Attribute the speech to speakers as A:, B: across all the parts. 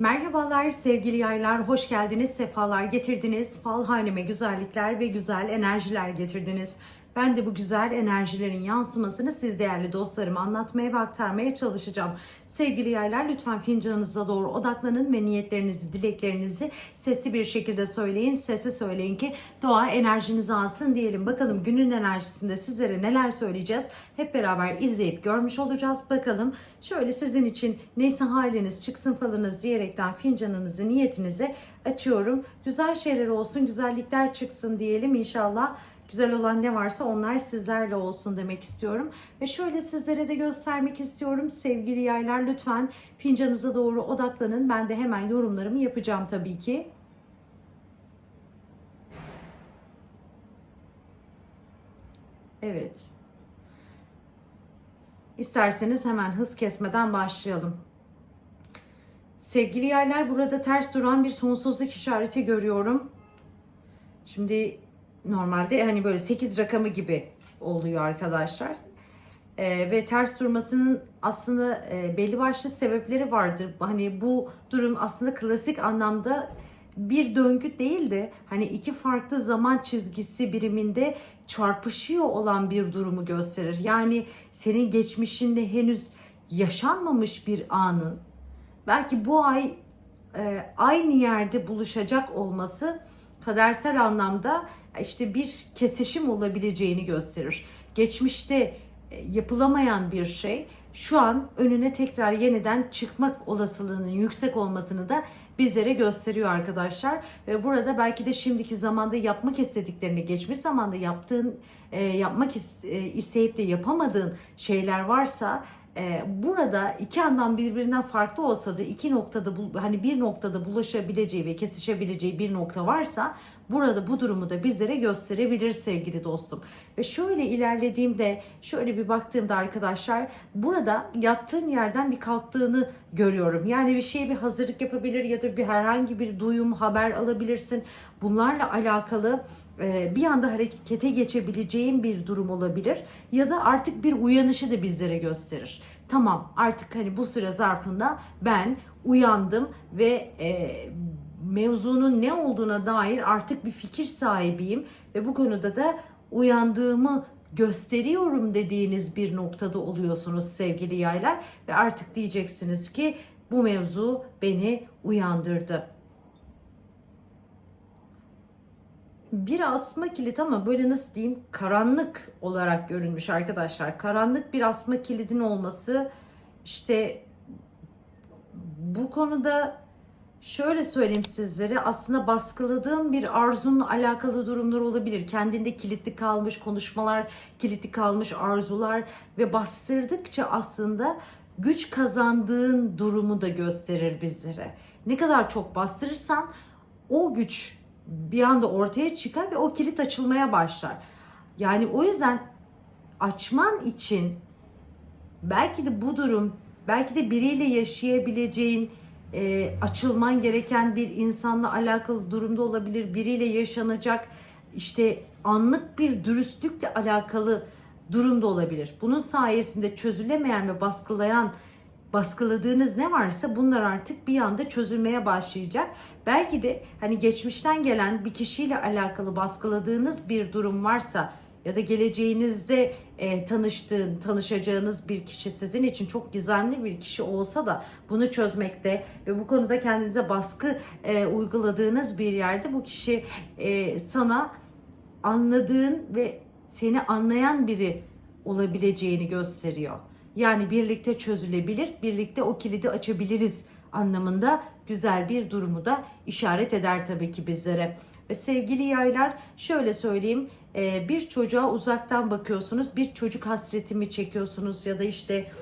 A: Merhabalar sevgili yaylar, hoş geldiniz, sefalar getirdiniz. Fal haneme güzellikler ve güzel enerjiler getirdiniz. Ben de bu güzel enerjilerin yansımasını siz değerli dostlarıma anlatmaya ve aktarmaya çalışacağım. Sevgili yaylar lütfen fincanınıza doğru odaklanın ve niyetlerinizi, dileklerinizi sesli bir şekilde söyleyin. Sesi söyleyin ki doğa enerjinizi alsın diyelim. Bakalım günün enerjisinde sizlere neler söyleyeceğiz. Hep beraber izleyip görmüş olacağız. Bakalım şöyle sizin için neyse haliniz çıksın falınız diyerekten fincanınızı, niyetinizi açıyorum. Güzel şeyler olsun, güzellikler çıksın diyelim inşallah. Güzel olan ne varsa onlar sizlerle olsun demek istiyorum. Ve şöyle sizlere de göstermek istiyorum. Sevgili yaylar lütfen fincanınıza doğru odaklanın. Ben de hemen yorumlarımı yapacağım tabii ki. Evet. İsterseniz hemen hız kesmeden başlayalım. Sevgili yaylar burada ters duran bir sonsuzluk işareti görüyorum. Şimdi normalde hani böyle 8 rakamı gibi oluyor arkadaşlar. Ee, ve ters durmasının aslında e, belli başlı sebepleri vardır. Hani bu durum aslında klasik anlamda bir döngü değil de hani iki farklı zaman çizgisi biriminde çarpışıyor olan bir durumu gösterir. Yani senin geçmişinde henüz yaşanmamış bir anın belki bu ay e, aynı yerde buluşacak olması kadersel anlamda işte bir kesişim olabileceğini gösterir. Geçmişte e, yapılamayan bir şey şu an önüne tekrar yeniden çıkmak olasılığının yüksek olmasını da bizlere gösteriyor arkadaşlar. Ve burada belki de şimdiki zamanda yapmak istediklerini, geçmiş zamanda yaptığın, e, yapmak isteyip de yapamadığın şeyler varsa burada iki anlam birbirinden farklı olsa da iki noktada hani bir noktada bulaşabileceği ve kesişebileceği bir nokta varsa burada bu durumu da bizlere gösterebilir sevgili dostum. Ve şöyle ilerlediğimde şöyle bir baktığımda arkadaşlar burada yattığın yerden bir kalktığını görüyorum. Yani bir şeye bir hazırlık yapabilir ya da bir herhangi bir duyum haber alabilirsin. Bunlarla alakalı e, bir anda harekete geçebileceğin bir durum olabilir ya da artık bir uyanışı da bizlere gösterir. Tamam artık hani bu süre zarfında ben uyandım ve e, mevzunun ne olduğuna dair artık bir fikir sahibiyim ve bu konuda da uyandığımı gösteriyorum dediğiniz bir noktada oluyorsunuz sevgili yaylar ve artık diyeceksiniz ki bu mevzu beni uyandırdı. bir asma kilit ama böyle nasıl diyeyim karanlık olarak görünmüş arkadaşlar. Karanlık bir asma kilidin olması işte bu konuda şöyle söyleyeyim sizlere aslında baskıladığın bir arzunla alakalı durumlar olabilir. Kendinde kilitli kalmış konuşmalar, kilitli kalmış arzular ve bastırdıkça aslında güç kazandığın durumu da gösterir bizlere. Ne kadar çok bastırırsan o güç bir anda ortaya çıkar ve o kilit açılmaya başlar. Yani o yüzden açman için belki de bu durum, belki de biriyle yaşayabileceğin, e, açılman gereken bir insanla alakalı durumda olabilir. Biriyle yaşanacak işte anlık bir dürüstlükle alakalı durumda olabilir. Bunun sayesinde çözülemeyen ve baskılayan baskıladığınız ne varsa bunlar artık bir anda çözülmeye başlayacak. Belki de hani geçmişten gelen bir kişiyle alakalı baskıladığınız bir durum varsa ya da geleceğinizde e, tanıştığın, tanışacağınız bir kişi sizin için çok gizemli bir kişi olsa da bunu çözmekte ve bu konuda kendinize baskı e, uyguladığınız bir yerde bu kişi e, sana anladığın ve seni anlayan biri olabileceğini gösteriyor. Yani birlikte çözülebilir, birlikte o kilidi açabiliriz anlamında güzel bir durumu da işaret eder tabii ki bizlere. Ve sevgili yaylar şöyle söyleyeyim e, bir çocuğa uzaktan bakıyorsunuz bir çocuk hasretimi çekiyorsunuz ya da işte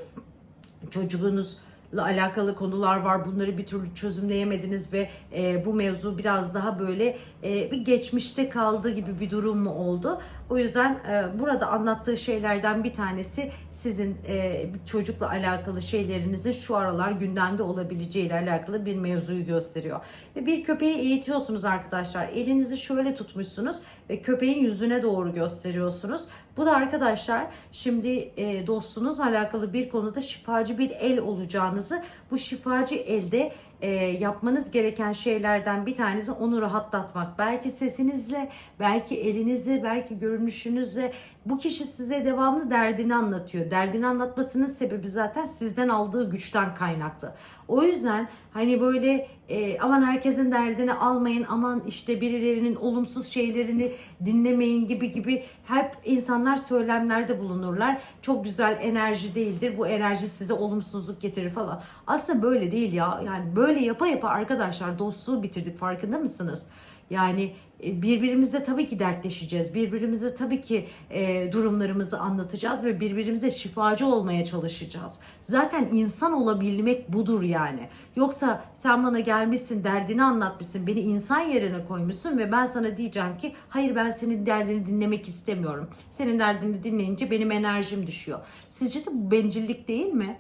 A: çocuğunuz alakalı konular var. Bunları bir türlü çözümleyemediniz ve e, bu mevzu biraz daha böyle e, bir geçmişte kaldığı gibi bir durum mu oldu? O yüzden e, burada anlattığı şeylerden bir tanesi sizin e, çocukla alakalı şeylerinizin şu aralar gündemde olabileceği ile alakalı bir mevzuyu gösteriyor. Ve bir köpeği eğitiyorsunuz arkadaşlar. Elinizi şöyle tutmuşsunuz ve köpeğin yüzüne doğru gösteriyorsunuz. Bu da arkadaşlar şimdi e, dostunuzla alakalı bir konuda şifacı bir el olacağınızı, bu şifacı elde e, yapmanız gereken şeylerden bir tanesi onu rahatlatmak. Belki sesinizle, belki elinizle, belki görünüşünüzle bu kişi size devamlı derdini anlatıyor. Derdini anlatmasının sebebi zaten sizden aldığı güçten kaynaklı. O yüzden hani böyle e, aman herkesin derdini almayın, aman işte birilerinin olumsuz şeylerini dinlemeyin gibi gibi hep insanlar söylemlerde bulunurlar. Çok güzel enerji değildir. Bu enerji size olumsuzluk getirir falan. Aslında böyle değil ya. Yani böyle yapa yapa arkadaşlar dostluğu bitirdik farkında mısınız? Yani birbirimizle tabii ki dertleşeceğiz. Birbirimize tabii ki e, durumlarımızı anlatacağız ve birbirimize şifacı olmaya çalışacağız. Zaten insan olabilmek budur yani. Yoksa sen bana gelmişsin, derdini anlatmışsın, beni insan yerine koymuşsun ve ben sana diyeceğim ki hayır ben senin derdini dinlemek istemiyorum. Senin derdini dinleyince benim enerjim düşüyor. Sizce de bu bencillik değil mi?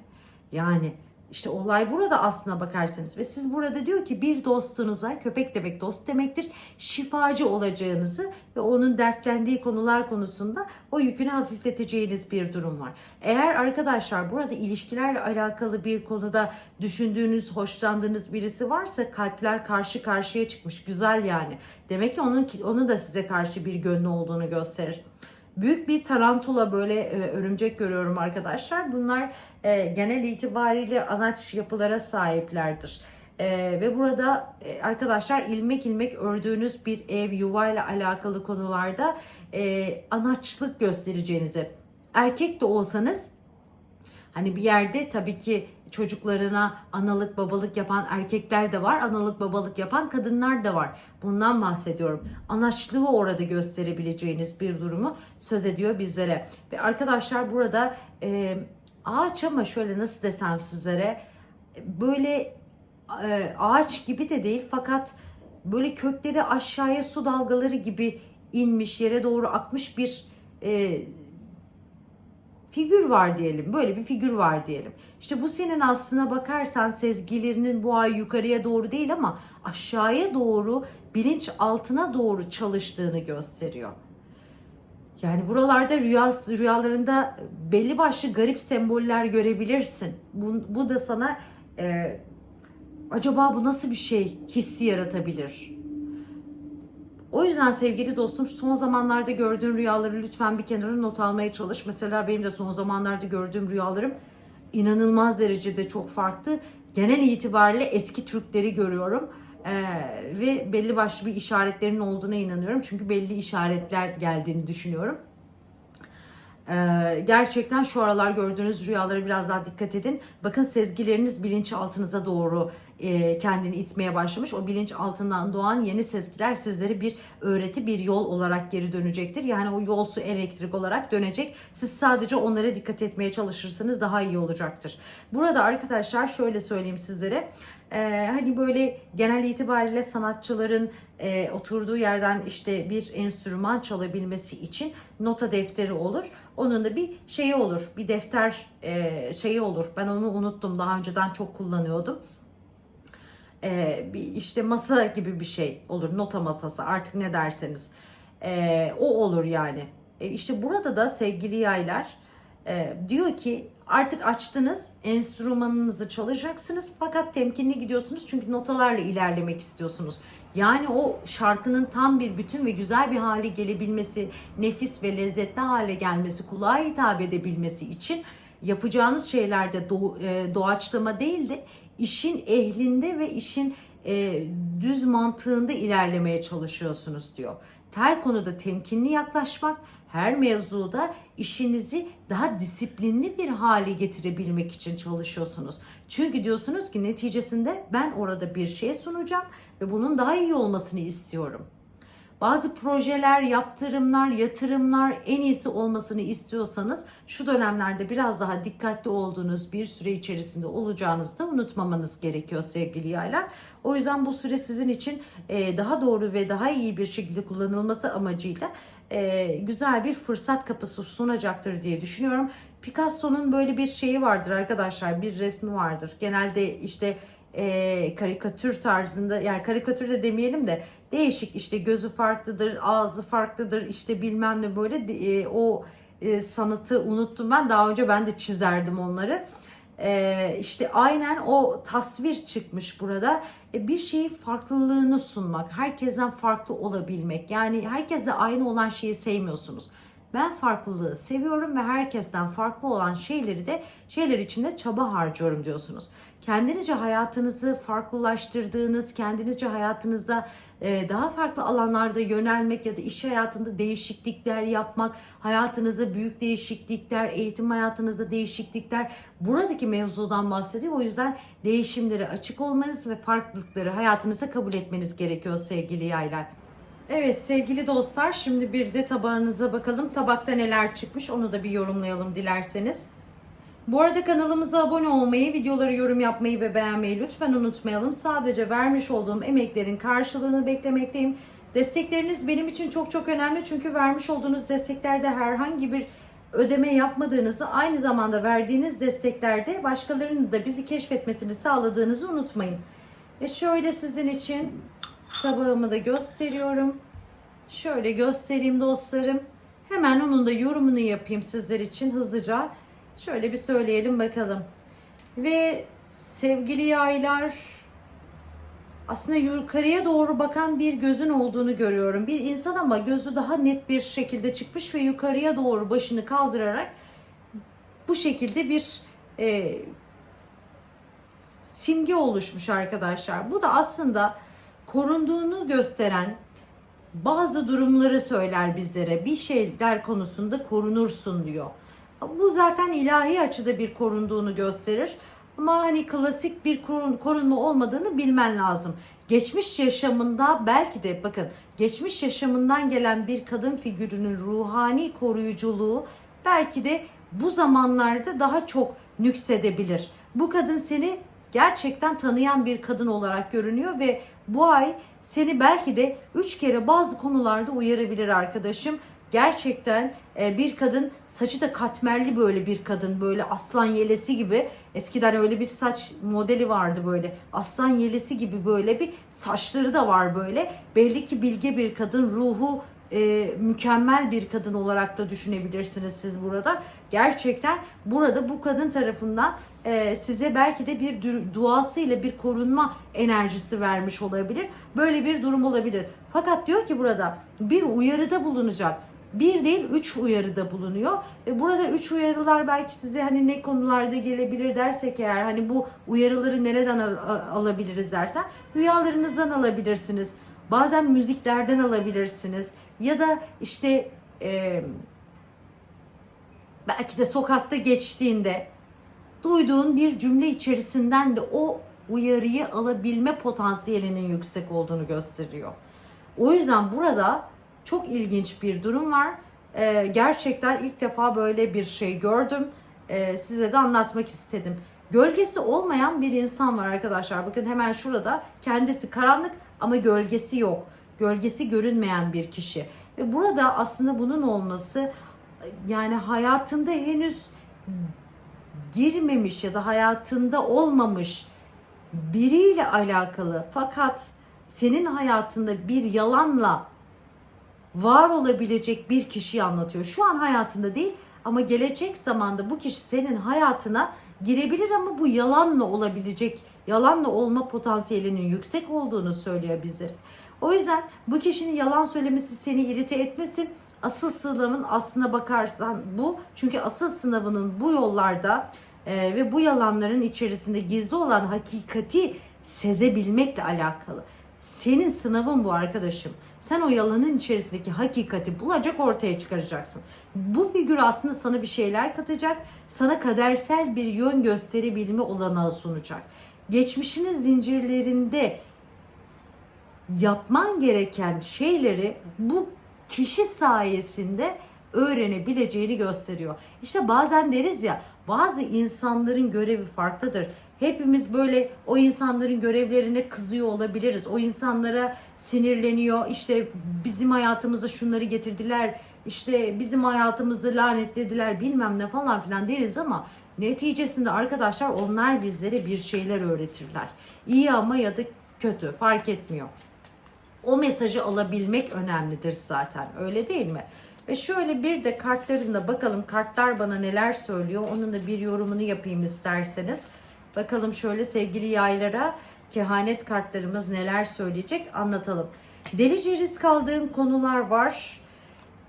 A: Yani işte olay burada aslına bakarsanız ve siz burada diyor ki bir dostunuza köpek demek dost demektir şifacı olacağınızı ve onun dertlendiği konular konusunda o yükünü hafifleteceğiniz bir durum var. Eğer arkadaşlar burada ilişkilerle alakalı bir konuda düşündüğünüz, hoşlandığınız birisi varsa kalpler karşı karşıya çıkmış. Güzel yani. Demek ki onun onun da size karşı bir gönlü olduğunu gösterir. Büyük bir tarantula böyle e, örümcek görüyorum arkadaşlar. Bunlar e, genel itibariyle anaç yapılara sahiplerdir. E, ve burada e, arkadaşlar ilmek ilmek ördüğünüz bir ev yuvayla alakalı konularda e, anaçlık göstereceğinizi. Erkek de olsanız Hani bir yerde tabii ki çocuklarına analık babalık yapan erkekler de var, analık babalık yapan kadınlar da var. Bundan bahsediyorum. Anaçlığı orada gösterebileceğiniz bir durumu söz ediyor bizlere. Ve arkadaşlar burada e, ağaç ama şöyle nasıl desem sizlere böyle e, ağaç gibi de değil fakat böyle kökleri aşağıya su dalgaları gibi inmiş yere doğru akmış bir e, figür var diyelim. Böyle bir figür var diyelim. İşte bu senin aslına bakarsan sezgilerinin bu ay yukarıya doğru değil ama aşağıya doğru bilinç altına doğru çalıştığını gösteriyor. Yani buralarda rüya, rüyalarında belli başlı garip semboller görebilirsin. Bu, bu da sana e, acaba bu nasıl bir şey hissi yaratabilir? O yüzden sevgili dostum son zamanlarda gördüğün rüyaları lütfen bir kenara not almaya çalış. Mesela benim de son zamanlarda gördüğüm rüyalarım inanılmaz derecede çok farklı. Genel itibariyle eski Türkleri görüyorum. Ee, ve belli başlı bir işaretlerin olduğuna inanıyorum. Çünkü belli işaretler geldiğini düşünüyorum. Ee, gerçekten şu aralar gördüğünüz rüyalara biraz daha dikkat edin. Bakın sezgileriniz bilinçaltınıza doğru e, kendini itmeye başlamış. O bilinç altından doğan yeni sezgiler sizlere bir öğreti, bir yol olarak geri dönecektir. Yani o yol su elektrik olarak dönecek. Siz sadece onlara dikkat etmeye çalışırsanız daha iyi olacaktır. Burada arkadaşlar şöyle söyleyeyim sizlere. Ee, hani böyle genel itibariyle sanatçıların e, oturduğu yerden işte bir enstrüman çalabilmesi için nota defteri olur. Onun da bir şeyi olur, bir defter e, şeyi olur. Ben onu unuttum. Daha önceden çok kullanıyordum. E, bir işte masa gibi bir şey olur. Nota masası artık ne derseniz. E, o olur yani. E, işte burada da sevgili yaylar e, diyor ki artık açtınız enstrümanınızı çalacaksınız fakat temkinli gidiyorsunuz çünkü notalarla ilerlemek istiyorsunuz. Yani o şarkının tam bir bütün ve güzel bir hale gelebilmesi, nefis ve lezzetli hale gelmesi, kulağa hitap edebilmesi için yapacağınız şeylerde e, doğaçlama değil de işin ehlinde ve işin e, düz mantığında ilerlemeye çalışıyorsunuz diyor. Her konuda temkinli yaklaşmak, her mevzuda işinizi daha disiplinli bir hale getirebilmek için çalışıyorsunuz. Çünkü diyorsunuz ki neticesinde ben orada bir şey sunacağım ve bunun daha iyi olmasını istiyorum. Bazı projeler, yaptırımlar, yatırımlar en iyisi olmasını istiyorsanız şu dönemlerde biraz daha dikkatli olduğunuz bir süre içerisinde olacağınızı da unutmamanız gerekiyor sevgili yaylar. O yüzden bu süre sizin için e, daha doğru ve daha iyi bir şekilde kullanılması amacıyla e, güzel bir fırsat kapısı sunacaktır diye düşünüyorum. Picasso'nun böyle bir şeyi vardır arkadaşlar, bir resmi vardır. Genelde işte e, karikatür tarzında yani karikatür de demeyelim de değişik işte gözü farklıdır, ağzı farklıdır işte bilmem ne böyle e, o e, sanatı unuttum ben. Daha önce ben de çizerdim onları. Ee, işte aynen o tasvir çıkmış burada. E, bir şeyi farklılığını sunmak, herkesten farklı olabilmek. Yani herkesle aynı olan şeyi sevmiyorsunuz. Ben farklılığı seviyorum ve herkesten farklı olan şeyleri de şeyler içinde çaba harcıyorum diyorsunuz. Kendinizce hayatınızı farklılaştırdığınız, kendinizce hayatınızda e, daha farklı alanlarda yönelmek ya da iş hayatında değişiklikler yapmak, hayatınızda büyük değişiklikler, eğitim hayatınızda değişiklikler buradaki mevzudan bahsediyor. O yüzden değişimlere açık olmanız ve farklılıkları hayatınıza kabul etmeniz gerekiyor sevgili yaylar. Evet sevgili dostlar şimdi bir de tabağınıza bakalım. Tabakta neler çıkmış onu da bir yorumlayalım dilerseniz. Bu arada kanalımıza abone olmayı, videoları yorum yapmayı ve beğenmeyi lütfen unutmayalım. Sadece vermiş olduğum emeklerin karşılığını beklemekteyim. Destekleriniz benim için çok çok önemli çünkü vermiş olduğunuz desteklerde herhangi bir ödeme yapmadığınızı aynı zamanda verdiğiniz desteklerde başkalarının da bizi keşfetmesini sağladığınızı unutmayın. Ve şöyle sizin için tabağımı da gösteriyorum. Şöyle göstereyim dostlarım. Hemen onun da yorumunu yapayım sizler için hızlıca. Şöyle bir söyleyelim bakalım. Ve sevgili yaylar aslında yukarıya doğru bakan bir gözün olduğunu görüyorum. Bir insan ama gözü daha net bir şekilde çıkmış ve yukarıya doğru başını kaldırarak bu şekilde bir e, simge oluşmuş arkadaşlar. Bu da aslında korunduğunu gösteren bazı durumları söyler bizlere. Bir şeyler konusunda korunursun diyor. Bu zaten ilahi açıda bir korunduğunu gösterir. Ama hani klasik bir korun, korunma olmadığını bilmen lazım. Geçmiş yaşamında belki de bakın geçmiş yaşamından gelen bir kadın figürünün ruhani koruyuculuğu belki de bu zamanlarda daha çok nüksedebilir. Bu kadın seni gerçekten tanıyan bir kadın olarak görünüyor ve bu ay seni belki de üç kere bazı konularda uyarabilir arkadaşım. Gerçekten e, bir kadın saçı da katmerli böyle bir kadın böyle aslan yelesi gibi eskiden öyle bir saç modeli vardı böyle aslan yelesi gibi böyle bir saçları da var böyle belli ki bilge bir kadın ruhu e, mükemmel bir kadın olarak da düşünebilirsiniz siz burada. Gerçekten burada bu kadın tarafından e, size belki de bir du- duasıyla bir korunma enerjisi vermiş olabilir. Böyle bir durum olabilir. Fakat diyor ki burada bir uyarıda bulunacak. Bir değil üç uyarıda bulunuyor. Ve burada üç uyarılar belki size hani ne konularda gelebilir dersek eğer hani bu uyarıları nereden al- alabiliriz dersen rüyalarınızdan alabilirsiniz. Bazen müziklerden alabilirsiniz. Ya da işte e, belki de sokakta geçtiğinde duyduğun bir cümle içerisinden de o uyarıyı alabilme potansiyelinin yüksek olduğunu gösteriyor. O yüzden burada çok ilginç bir durum var. Ee, gerçekten ilk defa böyle bir şey gördüm. Ee, size de anlatmak istedim. Gölgesi olmayan bir insan var arkadaşlar. Bakın hemen şurada kendisi karanlık ama gölgesi yok. Gölgesi görünmeyen bir kişi. Ve burada aslında bunun olması yani hayatında henüz girmemiş ya da hayatında olmamış biriyle alakalı fakat senin hayatında bir yalanla var olabilecek bir kişiyi anlatıyor. Şu an hayatında değil ama gelecek zamanda bu kişi senin hayatına girebilir ama bu yalanla olabilecek, yalanla olma potansiyelinin yüksek olduğunu söylüyor bize. O yüzden bu kişinin yalan söylemesi seni irite etmesin. Asıl sınavın aslına bakarsan bu. Çünkü asıl sınavının bu yollarda e, ve bu yalanların içerisinde gizli olan hakikati sezebilmekle alakalı. Senin sınavın bu arkadaşım. Sen o yalanın içerisindeki hakikati bulacak ortaya çıkaracaksın. Bu figür aslında sana bir şeyler katacak. Sana kadersel bir yön gösterebilme olanağı sunacak. Geçmişinin zincirlerinde yapman gereken şeyleri bu kişi sayesinde öğrenebileceğini gösteriyor. İşte bazen deriz ya bazı insanların görevi farklıdır. Hepimiz böyle o insanların görevlerine kızıyor olabiliriz. O insanlara sinirleniyor. İşte bizim hayatımıza şunları getirdiler. İşte bizim hayatımızı lanetlediler bilmem ne falan filan deriz ama neticesinde arkadaşlar onlar bizlere bir şeyler öğretirler. İyi ama ya da kötü fark etmiyor o mesajı alabilmek önemlidir zaten. Öyle değil mi? Ve şöyle bir de kartlarında bakalım kartlar bana neler söylüyor. Onun da bir yorumunu yapayım isterseniz. Bakalım şöyle sevgili yaylara kehanet kartlarımız neler söyleyecek anlatalım. Delice risk aldığın konular var.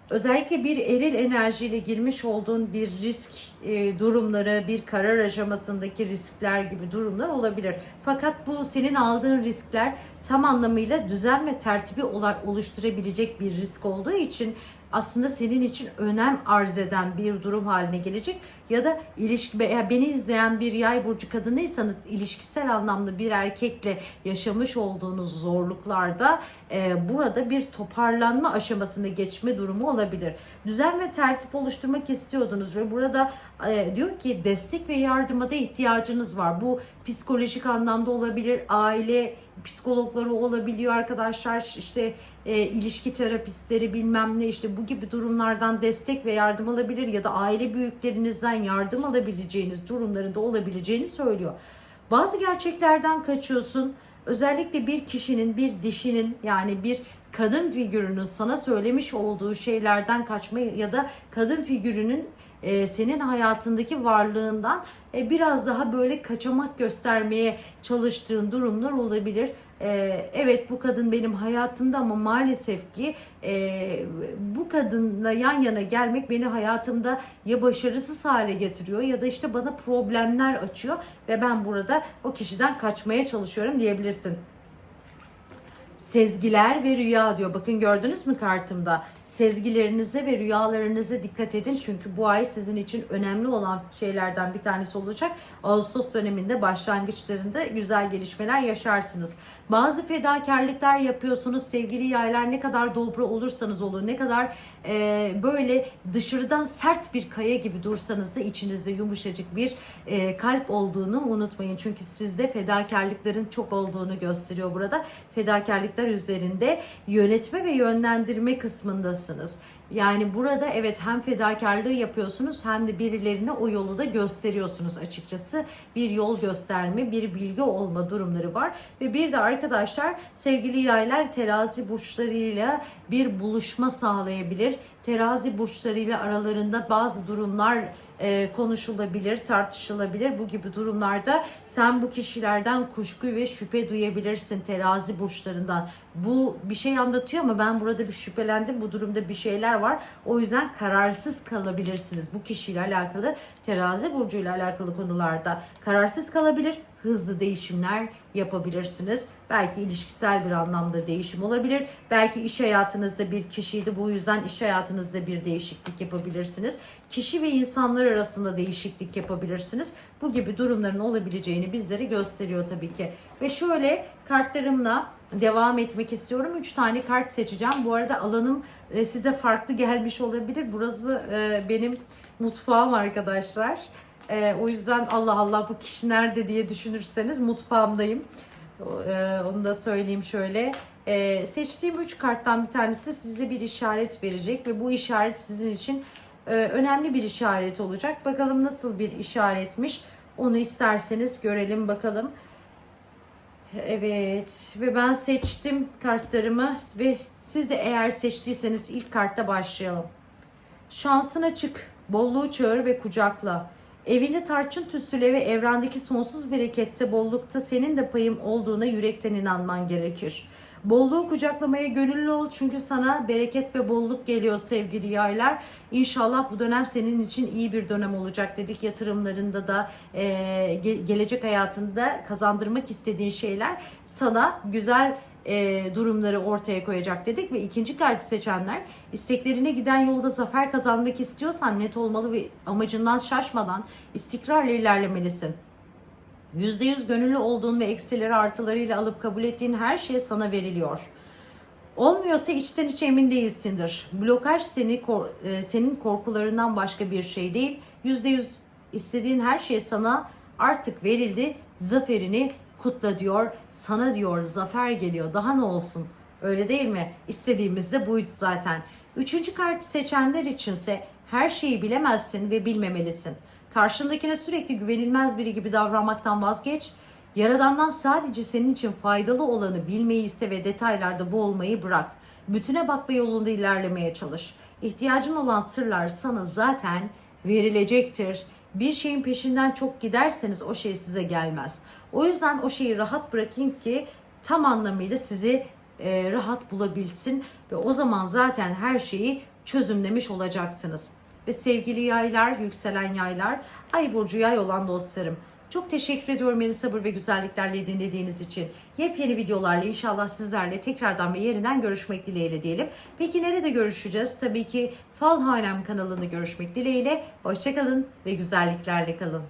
A: Özellikle bir eril enerjiyle girmiş olduğun bir risk e, durumları, bir karar aşamasındaki riskler gibi durumlar olabilir. Fakat bu senin aldığın riskler tam anlamıyla düzen ve tertibi oluşturabilecek bir risk olduğu için aslında senin için önem arz eden bir durum haline gelecek ya da ilişki eğer beni izleyen bir yay burcu kadınıysanız ilişkisel anlamda bir erkekle yaşamış olduğunuz zorluklarda e, burada bir toparlanma aşamasını geçme durumu olabilir. Düzen ve tertip oluşturmak istiyordunuz ve burada e, diyor ki destek ve yardıma da ihtiyacınız var. Bu psikolojik anlamda olabilir, aile psikologları olabiliyor arkadaşlar işte e, ilişki terapistleri bilmem ne işte bu gibi durumlardan destek ve yardım alabilir ya da aile büyüklerinizden yardım alabileceğiniz durumların da olabileceğini söylüyor. Bazı gerçeklerden kaçıyorsun. Özellikle bir kişinin, bir dişinin yani bir kadın figürünün sana söylemiş olduğu şeylerden kaçma ya da kadın figürünün e, senin hayatındaki varlığından e, biraz daha böyle kaçamak göstermeye çalıştığın durumlar olabilir. E, evet bu kadın benim hayatımda ama maalesef ki e, bu kadınla yan yana gelmek beni hayatımda ya başarısız hale getiriyor ya da işte bana problemler açıyor ve ben burada o kişiden kaçmaya çalışıyorum diyebilirsin. Sezgiler ve rüya diyor. Bakın gördünüz mü kartımda? Sezgilerinize ve rüyalarınıza dikkat edin. Çünkü bu ay sizin için önemli olan şeylerden bir tanesi olacak. Ağustos döneminde başlangıçlarında güzel gelişmeler yaşarsınız. Bazı fedakarlıklar yapıyorsunuz. Sevgili yaylar ne kadar dobra olursanız olun, ne kadar e, böyle dışarıdan sert bir kaya gibi dursanız da içinizde yumuşacık bir e, kalp olduğunu unutmayın. Çünkü sizde fedakarlıkların çok olduğunu gösteriyor burada. Fedakarlıklar üzerinde yönetme ve yönlendirme kısmındasınız. Yani burada evet hem fedakarlığı yapıyorsunuz hem de birilerine o yolu da gösteriyorsunuz açıkçası. Bir yol gösterme, bir bilgi olma durumları var. Ve bir de arkadaşlar sevgili yaylar terazi burçlarıyla bir buluşma sağlayabilir. Terazi burçlarıyla aralarında bazı durumlar e, konuşulabilir, tartışılabilir. Bu gibi durumlarda sen bu kişilerden kuşku ve şüphe duyabilirsin terazi burçlarından. Bu bir şey anlatıyor ama ben burada bir şüphelendim. Bu durumda bir şeyler var. O yüzden kararsız kalabilirsiniz. Bu kişiyle alakalı terazi burcuyla alakalı konularda kararsız kalabilir. Hızlı değişimler yapabilirsiniz. Belki ilişkisel bir anlamda değişim olabilir. Belki iş hayatınızda bir kişiydi. Bu yüzden iş hayatınızda bir değişiklik yapabilirsiniz. Kişi ve insanlar arasında değişiklik yapabilirsiniz. Bu gibi durumların olabileceğini bizlere gösteriyor tabii ki. Ve şöyle kartlarımla devam etmek istiyorum. 3 tane kart seçeceğim. Bu arada alanım e, size farklı gelmiş olabilir. Burası e, benim mutfağım arkadaşlar. E, o yüzden Allah Allah bu kişi nerede diye düşünürseniz mutfağımdayım. E, onu da söyleyeyim şöyle. E, seçtiğim 3 karttan bir tanesi size bir işaret verecek ve bu işaret sizin için e, önemli bir işaret olacak. Bakalım nasıl bir işaretmiş. Onu isterseniz görelim bakalım. Evet ve ben seçtim kartlarımı ve siz de eğer seçtiyseniz ilk kartta başlayalım. Şansın açık, bolluğu çağır ve kucakla. Evini tarçın tütsüle ve evrendeki sonsuz berekette, bollukta senin de payım olduğuna yürekten inanman gerekir. Bolluğu kucaklamaya gönüllü ol çünkü sana bereket ve bolluk geliyor sevgili yaylar. İnşallah bu dönem senin için iyi bir dönem olacak dedik. Yatırımlarında da e, ge- gelecek hayatında kazandırmak istediğin şeyler sana güzel e, durumları ortaya koyacak dedik ve ikinci kartı seçenler isteklerine giden yolda zafer kazanmak istiyorsan net olmalı ve amacından şaşmadan istikrarla ilerlemelisin. %100 gönüllü olduğun ve eksileri artılarıyla alıp kabul ettiğin her şey sana veriliyor. Olmuyorsa içten içe emin değilsindir. Blokaj seni kor- e, senin korkularından başka bir şey değil. %100 istediğin her şey sana artık verildi. Zaferini kutla diyor. Sana diyor zafer geliyor. Daha ne olsun? Öyle değil mi? İstediğimiz de buydu zaten. Üçüncü kartı seçenler içinse her şeyi bilemezsin ve bilmemelisin. Karşındakine sürekli güvenilmez biri gibi davranmaktan vazgeç. Yaradandan sadece senin için faydalı olanı bilmeyi iste ve detaylarda boğulmayı bırak. Bütüne bak ve yolunda ilerlemeye çalış. İhtiyacın olan sırlar sana zaten verilecektir. Bir şeyin peşinden çok giderseniz o şey size gelmez. O yüzden o şeyi rahat bırakın ki tam anlamıyla sizi e, rahat bulabilsin ve o zaman zaten her şeyi çözümlemiş olacaksınız. Ve sevgili yaylar, yükselen yaylar, ay burcu yay olan dostlarım. Çok teşekkür ediyorum beni sabır ve güzelliklerle dinlediğiniz için. Yepyeni videolarla inşallah sizlerle tekrardan ve yeniden görüşmek dileğiyle diyelim. Peki nerede görüşeceğiz? Tabii ki Fal Hanem kanalında görüşmek dileğiyle. Hoşçakalın ve güzelliklerle kalın.